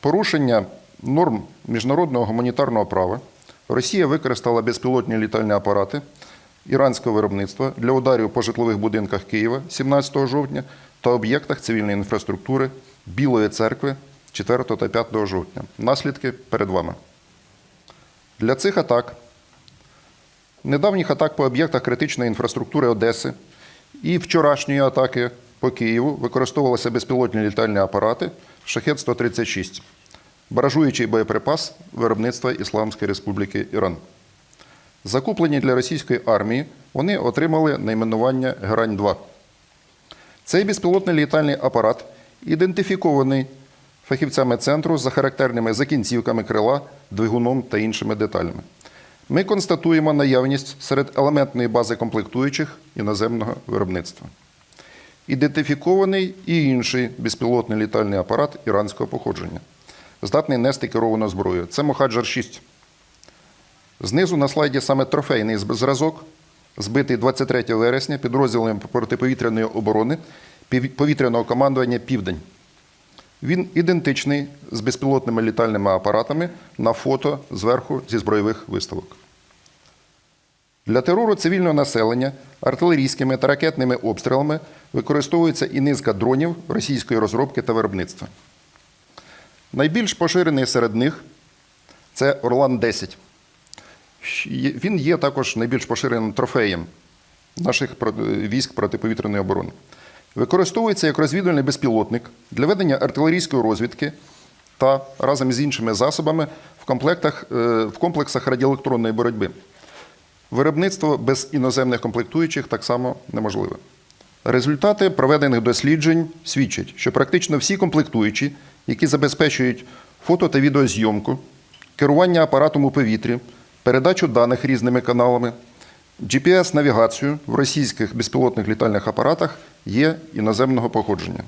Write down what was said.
порушення норм міжнародного гуманітарного права Росія використала безпілотні літальні апарати іранського виробництва для ударів по житлових будинках Києва 17 жовтня та об'єктах цивільної інфраструктури Білої церкви 4 та 5 жовтня. Наслідки перед вами. Для цих атак, недавніх атак по об'єктах критичної інфраструктури Одеси і вчорашньої атаки по Києву використовувалися безпілотні літальні апарати Шахет-136, баражуючий боєприпас виробництва Ісламської Республіки Іран. Закуплені для російської армії, вони отримали найменування Герань-2. Цей безпілотний літальний апарат ідентифікований фахівцями центру за характерними закінцівками крила, двигуном та іншими деталями. Ми констатуємо наявність серед елементної бази комплектуючих іноземного виробництва. Ідентифікований і інший безпілотний літальний апарат іранського походження, здатний нести керовану зброю. Це Мохаджар 6. Знизу на слайді саме трофейний зразок, збитий 23 вересня підрозділом протиповітряної оборони повітряного командування Південь. Він ідентичний з безпілотними літальними апаратами на фото зверху зі збройових виставок. Для терору цивільного населення артилерійськими та ракетними обстрілами використовується і низка дронів російської розробки та виробництва. Найбільш поширений серед них це Орлан-10. Він є також найбільш поширеним трофеєм наших військ протиповітряної оборони. Використовується як розвідувальний безпілотник для ведення артилерійської розвідки та разом з іншими засобами в, комплектах, е, в комплексах радіоелектронної боротьби. Виробництво без іноземних комплектуючих так само неможливе. Результати проведених досліджень свідчать, що практично всі комплектуючі, які забезпечують фото та відеозйомку, керування апаратом у повітрі, передачу даних різними каналами, GPS-навігацію в російських безпілотних літальних апаратах є іноземного походження.